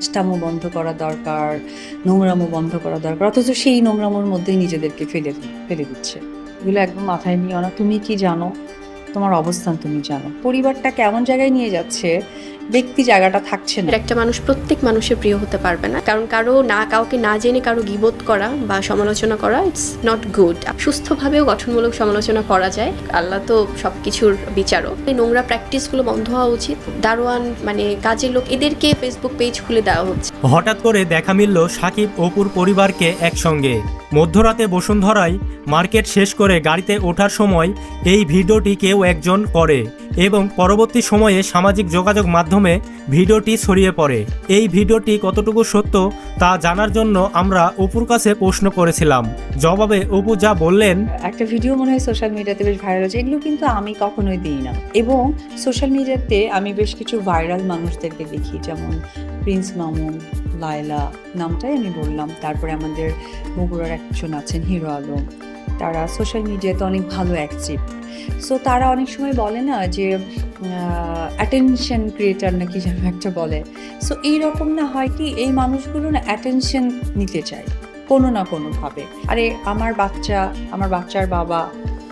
স্টামো বন্ধ করা দরকার নোংরামো বন্ধ করা দরকার, অথচ সেই নোংরামোর মধ্যেই নিজেদেরকে ফেলে ফেলে দিচ্ছে। এগুলো একদম মাথায় নিও না তুমি কি জানো? তোমার অবস্থান তুমি জানো। পরিবারটা কেমন জায়গায় নিয়ে যাচ্ছে? ব্যক্তি জায়গাটা থাকছে না। একটা মানুষ প্রত্যেক মানুষের প্রিয় হতে পারবে না। কারণ কারও না কাউকে না জেনে কারও গিবোধ করা বা সমালোচনা করা ইটস নট গুড সুস্থভাবেও গঠনমূলক সমালোচনা করা যায়। আল্লাহ তো সবকিছুর বিচারও এই নোংরা প্র্যাকটিসগুলো বন্ধ হওয়া উচিত। দারোয়ান মানে কাজের লোক এদেরকে ফেসবুক পেজ খুলে দেওয়া হচ্ছে। হঠাৎ করে দেখা মিলল সাকিব অপুর পরিবারকে একসঙ্গে। মধ্যরাতে বসুন্ধরায় মার্কেট শেষ করে গাড়িতে ওঠার সময় এই ভিডিওটি কেউ একজন করে। এবং পরবর্তী সময়ে সামাজিক যোগাযোগ মাধ্যমে ভিডিওটি ছড়িয়ে পড়ে। এই ভিডিওটি কতটুকু সত্য তা জানার জন্য আমরা অপুর কাছে প্রশ্ন করেছিলাম। জবাবে অপু যা বললেন, একটা ভিডিও মনে হয় সোশ্যাল মিডিয়াতে বেশ ভাইরাল হচ্ছে এগুলো কিন্তু আমি কখনোই দিই না। এবং সোশ্যাল মিডিয়াতে আমি বেশ কিছু ভাইরাল মানুষদেরকে দেখি, যেমন প্রিন্স মামুন লায়লা নামটাই আমি বললাম। তারপরে আমাদের বগুড়ার একজন আছেন হিরো আলম। তারা সোশ্যাল মিডিয়াতে অনেক ভালো অ্যাক্টিভ সো তারা অনেক সময় বলে না যে অ্যাটেনশন ক্রিয়েটার নাকি যেন একটা বলে। সো এইরকম না হয় কি, এই মানুষগুলো না অ্যাটেনশন নিতে চায়। কোনো না কোনোভাবে। আরে, আমার বাচ্চা, আমার বাচ্চার বাবা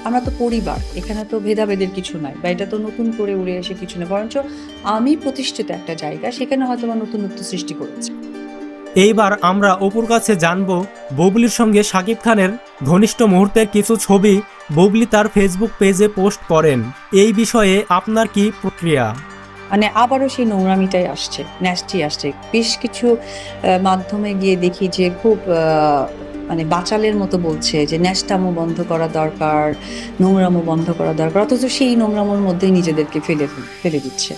আমরা তো পরিবার এখানে তো ভেদাভেদের কিছু নাই বা এটা তো নতুন করে উড়ে এসে কিছু না বরঞ্চ আমি প্রতিষ্ঠিত একটা জায়গা সেখানে হয়তো বা নতুনত্ব সৃষ্টি করেছে। এইবার আমরা অপুর কাছে জানব ববলির সঙ্গে শাকিব খানের ঘনিষ্ঠ মুহূর্তের কিছু ছবি ববলি তার ফেসবুক পেজে পোস্ট করেন। এই বিষয়ে আপনার কি প্রক্রিয়া মানে আবারও সেই নোংরামিটাই আসছে ন্যাস্টি আসছে। বেশ কিছু মাধ্যমে গিয়ে দেখি যে খুব মানে বাচালের মতো বলছে যে ন্যাস্টামো বন্ধ করা দরকার, নোংরামো বন্ধ করা দরকার, অথচ সেই নোংরামোর মধ্যেই নিজেদেরকে ফেলে ফেলে দিচ্ছে।